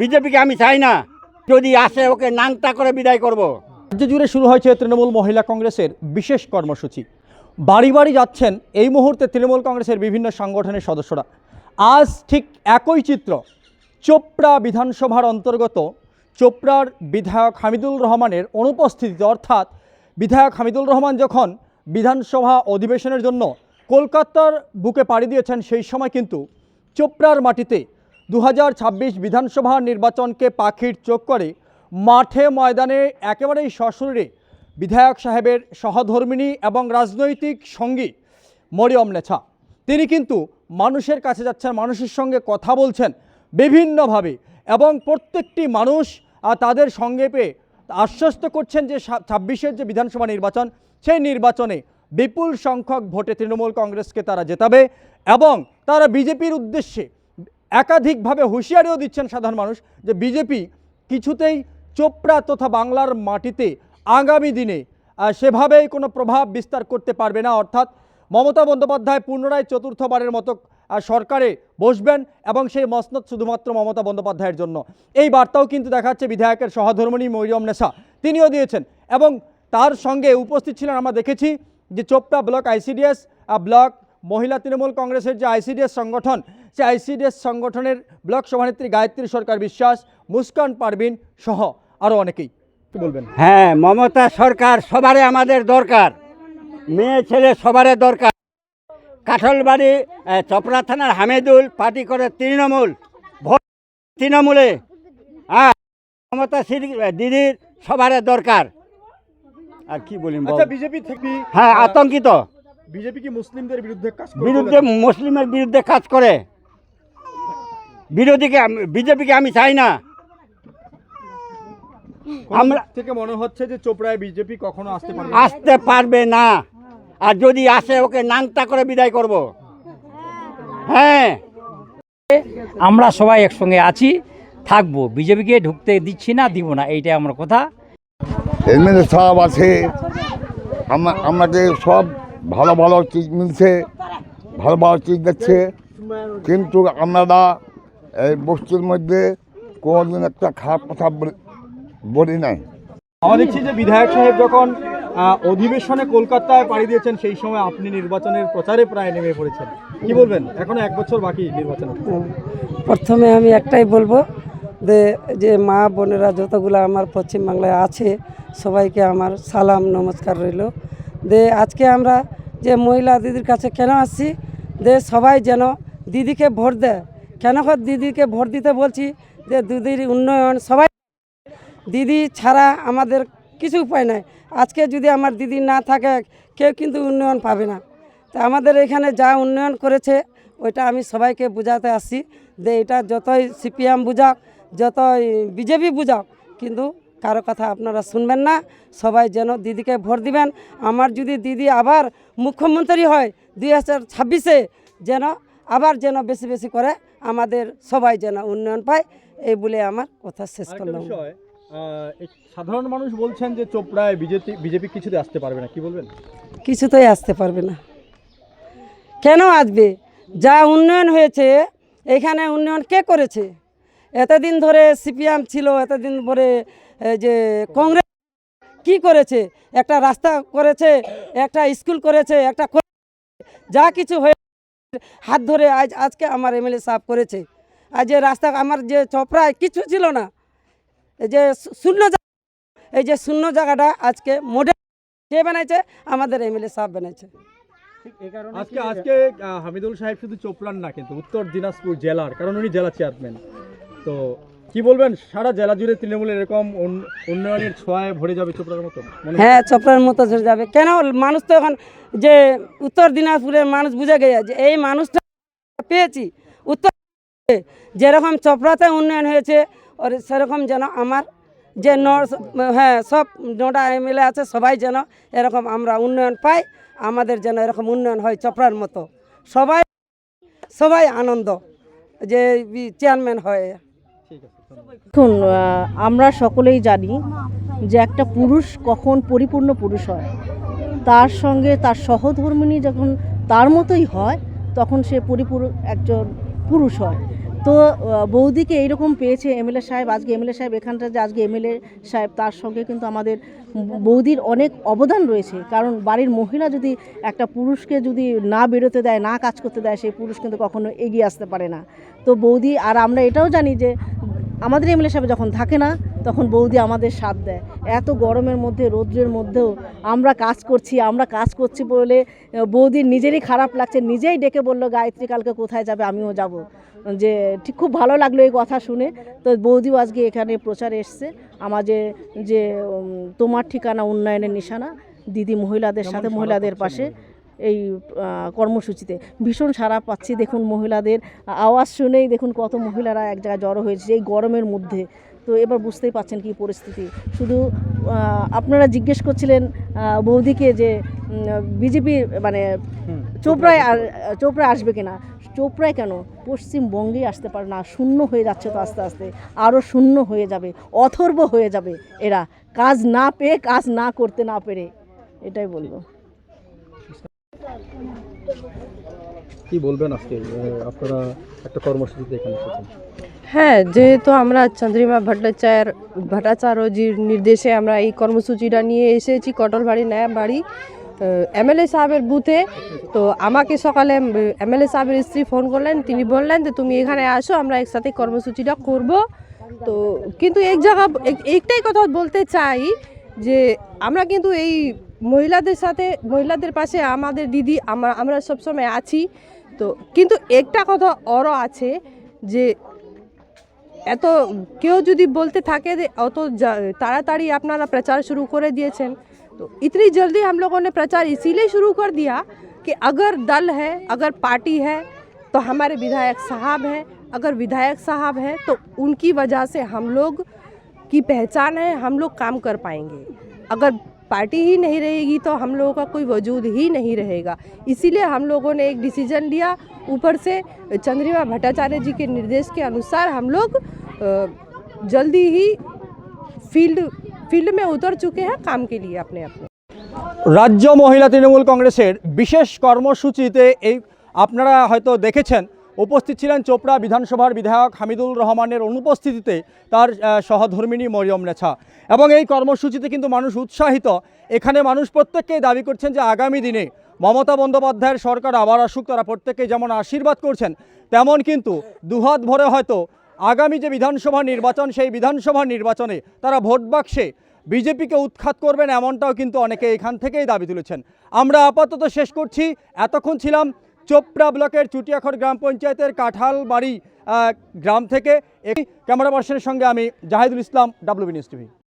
বিজেপিকে আমি চাই না, যদি আসে ওকে নাংটা করে বিদায় করব। রাজ্য জুড়ে শুরু হয়েছে তৃণমূল মহিলা কংগ্রেসের বিশেষ কর্মসূচি বাড়ি বাড়ি যাচ্ছেন এই মুহূর্তে তৃণমূল কংগ্রেসের বিভিন্ন সংগঠনের সদস্যরা আজ ঠিক একই চিত্র, চোপড়া বিধানসভার অন্তর্গত চোপড়ার বিধায়ক হামিদুল রহমানের অনুপস্থিতিতে, অর্থাৎ বিধায়ক হামিদুল রহমান যখন বিধানসভা অধিবেশনের জন্য কলকাতার বুকে পাড়ি দিয়েছেন, সেই সময় কিন্তু চোপড়ার মাটিতে দু হাজার ছাব্বিশ বিধানসভা নির্বাচনকে পাখির চোখ করে, মাঠে ময়দানে একেবারেই সশরীরে বিধায়ক সাহেবের সহধর্মিণী এবং রাজনৈতিক সঙ্গী মরিয়ম লেছা তিনি কিন্তু মানুষের কাছে যাচ্ছেন, মানুষের সঙ্গে কথা বলছেন বিভিন্নভাবে এবং প্রত্যেকটি মানুষ তাদের সঙ্গে পেয়ে আশ্বস্ত করছেন যে ছাব্বিশের যে বিধানসভা নির্বাচন, সেই নির্বাচনে বিপুল সংখ্যক ভোটে তৃণমূল কংগ্রেসকে তারা জেতাবে এবং তারা বিজেপির উদ্দেশ্যে একাধিকভাবে হুঁশিয়ারিও দিচ্ছেন সাধারণ মানুষ যে বিজেপি কিছুতেই চোপড়া তথা বাংলার মাটিতে আগামী দিনে সেভাবেই কোনো প্রভাব বিস্তার করতে পারবে না। অর্থাৎ মমতা বন্দ্যোপাধ্যায় পুনরায় চতুর্থবারের মতো সরকারে বসবেন এবং সেই মসনদ শুধুমাত্র মমতা বন্দ্যোপাধ্যায়ের জন্য। এই বার্তাও কিন্তু দেখাচ্ছে বিধায়কের সহধর্মণী মরিয়ম নেশা তিনিও দিয়েছেন এবং তার সঙ্গে উপস্থিত ছিলেন, আমরা দেখেছি যে চোপড়া ব্লক আইসিডিএস ব্লক মহিলা তৃণমূল কংগ্রেসের যে আইসিডিএস সংগঠন সেই আইসিডিএস সংগঠনের ব্লক সভানেত্রী গায়ত্রী সরকার বিশ্বাস মুস্কান পারবিন সহ আরও অনেকেই। কি বলবেন? হ্যাঁ মমতা সরকার সবারে আমাদের দরকার। মেয়ে ছেলে সবারে দরকার। কাঠলবাড়ি চপড়া থানার হামিদুল পার্টি করে তৃণমূল। ভোট তৃণমূলে। হ্যাঁ মমতা দিদির সবারে দরকার। আর কি বলি? আচ্ছা বিজেপি থেকে হ্যাঁ আতঙ্কিত। বিজেপি কি মুসলিমদের বিরুদ্ধে কাজ করে বিরুদ্ধে মুসলিমের বিরুদ্ধে কাজ করে। বিরোধীকে বিজেপিকে আমি চাই না। আমরা থেকে মনে হচ্ছে যে চোপড়ায় বিজেপি কখনো আসতে পারবে আসতে পারবে না। আর যদি আসে ওকে নাংটা করে বিদায় করব। হ্যাঁ। আমরা সবাই একসঙ্গে আছি থাকব। বিজেপিকে ঢুকতে দিচ্ছি না দিব না এইটাই আমার কথা। এমএলএ সাহেব আছে। আমা- আমাদের সব ভালো ভালো চিজ মিলছে ভালো ভালো চিজ দিচ্ছে। কিন্তু আমরা এই বস্তির মধ্যে কোনোদিন একটা খারাপ কথা বলি- বলি নাই। আমরা দেখছি যে বিধায়ক সাহেব যখন অধিবেশনে কলকাতায় পাড়ি দিয়েছেন সেই সময় আপনি নির্বাচনের প্রচারে প্রায় নেমে পড়েছেন। কি বলবেন? এখনও এক বছর বাকি নির্বাচন প্রথমে আমি একটাই বলব যে যে মা বোনেরা যতগুলো আমার পশ্চিমবাংলায় আছে সবাইকে আমার সালাম নমস্কার রইল। যে আজকে আমরা যে মহিলা দিদির কাছে কেন আসছি, দে, সবাই যেন দিদিকে ভোট দেয়। কেন দিদিকে ভোট দিতে বলছি? যে দিদির উন্নয়ন, সবাই দিদি ছাড়া আমাদের কিছু উপায় নাই। আজকে যদি আমার দিদি না থাকে, কেউ কিন্তু উন্নয়ন পাবে না। তা আমাদের এখানে যা উন্নয়ন করেছে, ওইটা আমি সবাইকে বোঝাতে আসছি। যে এটা যতই সিপিএম বুঝাক, যতই বিজেপি বুঝাক, কিন্তু কারও কথা আপনারা শুনবেন না। সবাই যেন দিদিকে ভোট দিবেন। আমার যদি দিদি আবার মুখ্যমন্ত্রী হয় দুই হাজার ছাব্বিশে যেন আবার যেন বেশি বেশি করে আমাদের সবাই যেন উন্নয়ন পায় এই বলে আমার কথা শেষ করলাম। সাধারণ মানুষ বলছেন যে চোপড়ায় বিজেপি বিজেপি কিছুতে আসতে পারবে না কি বলবেন? কিছুতেই আসতে পারবে না। কেন আসবে? যা উন্নয়ন হয়েছে এখানে উন্নয়ন কে করেছে? এতদিন ধরে সিপিএম ছিল, এতদিন ধরে যে কংগ্রেস কি করেছে? একটা রাস্তা করেছে, একটা স্কুল করেছে, একটা যা কিছু হয়ে হাত ধরে আজ, আজকে আমার এমএলএ সাহেব করেছে। আর যে রাস্তা, আমার যে চপড়ায় কিছু ছিল না। এই যে শূন্য এই যে শূন্য জায়গাটা আজকে মোডে কে বানাইছে? আমাদের এমএলএ সাহেব বানাইছে। আজকে আজকে হামিদুল সাহেব শুধু চোপড়ার না কিন্তু উত্তর দিনাজপুর জেলার, কারণ উনি জেলা চেয়ারম্যান। তো কি বলবেন? সারা জেলা জুড়ে তৃণমূলের এরকম উন্নয়নের ছোঁয়ায় ভরে যাবে চোপড়ার মতো? হ্যাঁ চপড়ার মতো ঝরে যাবে। কেন? মানুষ তো এখন যে উত্তর দিনাজপুরের মানুষ বুঝে গেছে যে এই মানুষটা পেয়েছি। উত্তর যেরকম চপড়াতে উন্নয়ন হয়েছে ওর সেরকম যেন আমার যে ন হ্যাঁ সব নটা এমএলএ আছে সবাই যেন এরকম আমরা উন্নয়ন পাই আমাদের যেন এরকম উন্নয়ন হয় চপড়ার মতো। সবাই সবাই আনন্দ যে চেয়ারম্যান হয়। দেখুন আমরা সকলেই জানি যে একটা পুরুষ কখন পরিপূর্ণ পুরুষ হয়। তার সঙ্গে তার সহধর্মিণী যখন তার মতোই হয়, তখন সে পরিপূর্ণ একজন পুরুষ হয়। তো বৌদিকে এইরকম পেয়েছে এমএলএ সাহেব, আজকে এমএলএ সাহেব এখানটা যে আজকে এমএলএ সাহেব, তার সঙ্গে কিন্তু আমাদের বৌদির অনেক অবদান রয়েছে। কারণ বাড়ির মহিলা যদি একটা পুরুষকে যদি না বেরোতে দেয়, না কাজ করতে দেয়, সেই পুরুষ কিন্তু কখনো এগিয়ে আসতে পারে না। তো বৌদি, আর আমরা এটাও জানি যে আমাদের এমএলএ সাহেব যখন থাকে না তখন বৌদি আমাদের সাথ দেয়। এত গরমের মধ্যে রৌদ্রের মধ্যেও আমরা কাজ করছি আমরা কাজ করছি বলে বৌদির নিজেরই খারাপ লাগছে নিজেই ডেকে বলল গায়ত্রী কালকে কোথায় যাবে? আমিও যাব। যে ঠিক খুব ভালো লাগল এই কথা শুনে। তো বৌদিও আজকে এখানে প্রচারে এসছে। আমাদের যে তোমার ঠিকানা উন্নয়নের নিশানা দিদি মহিলাদের সাথে মহিলাদের পাশে। এই কর্মসূচিতে। ভীষণ সারা পাচ্ছি দেখুন মহিলাদের। আওয়াজ শুনেই দেখুন কত মহিলারা এক জায়গায় জড়ো হয়েছে এই গরমের মধ্যে। তো এবার বুঝতেই পাচ্ছেন কি পরিস্থিতি। শুধু আপনারা জিজ্ঞেস করছিলেন বৌদিকে যে বিজেপি মানে চোপড়ায় আর- চোপড়ায় আসবে কিনা? চোপড়ায় কেন? পশ্চিমবঙ্গেই আসতে পারে না শূন্য হয়ে যাচ্ছে তো আস্তে আস্তে। আরও শূন্য হয়ে যাবে অথর্ব হয়ে যাবে এরা। কাজ না পেয়ে কাজ না করতে না পেরে। এটাই বলব। কি বলবেন আজকে? আপনারা একটা কর্মসূচিতে এখানে এসেছেন। হ্যাঁ যেহেতু আমরা চন্দ্রিমা ভট্টাচার্য, ভট্টাচার্যজির নির্দেশে আমরা এই কর্মসূচিটা নিয়ে এসেছি, কটলবাড়ি নয়া বাড়ি এমএলএ সাহেবের বুথে। তো আমাকে সকালে এমএলএ সাহেবের স্ত্রী ফোন করলেন, তিনি বললেন যে তুমি এখানে আসো, আমরা একসাথে কর্মসূচিটা করব। তো কিন্তু এক জায়গা একটাই কথা বলতে চাই যে আমরা কিন্তু এই महिला महिला पास दीदी सब समय আমরা আমরা সবসময় আছি। তো, কিন্তু একটা কথা অরও আছে যে, এত কেউ যদি বলতে থাকে যে, অত তাড়াতাড়ি तो इतनी जल्दी हम लोगों ने प्रचार इसीलिए शुरू कर दिया कि अगर दल है अगर पार्टी है तो हमारे विधायक साहब हैं अगर विधायक साहब हैं तो उनकी वजह से हम लोग की पहचान है, हम लोग काम कर पाएँगे। अगर पार्टी ही नहीं रहेगी तो हम लोगों का कोई वजूद ही नहीं रहेगा इसीलिए हम लोगों ने एक डिसीजन लिया ऊपर से चंद्रिमा भट्टाचार्य जी के निर्देश के अनुसार हम लोग अ, जल्दी ही फील्ड फील्ड में उतर चुके हैं काम के लिए अपने अपने রাজ্য মহিলা তৃণমূল কংগ্রেসের বিশেষ কর্মসূচিতে এই আপনারা হয়তো দেখেছেন উপস্থিত ছিলেন চোপড়া বিধানসভার বিধায়ক হামিদুল রহমানের অনুপস্থিতিতে তার আহ, সহধর্মিণী মরিয়ম নেছা। এবং এই কর্মসূচিতে কিন্তু মানুষ উৎসাহিত। এখানে মানুষ প্রত্যেককেই দাবি করছেন যে আগামী দিনে মমতা বন্দ্যোপাধ্যায়ের সরকার আবার আসুক তারা প্রত্যেকেই যেমন আশীর্বাদ করছেন তেমন কিন্তু দুহাত ভরে হয়তো আগামী যে বিধানসভা নির্বাচন সেই বিধানসভা নির্বাচনে তারা ভোট বাক্সে বিজেপিকে উৎখাত করবেন এমনটাও কিন্তু অনেকে এখান থেকেই দাবি তুলেছেন। আমরা আপাতত শেষ করছি। এতক্ষণ ছিলাম চোপড়া ব্লকের চুটিয়াখর গ্রাম পঞ্চায়েতের কাঁঠাল বাড়ি গ্রাম থেকে এই ক্যামেরা পার্সনের সঙ্গে আমি Zahidul Islam, WB news TV.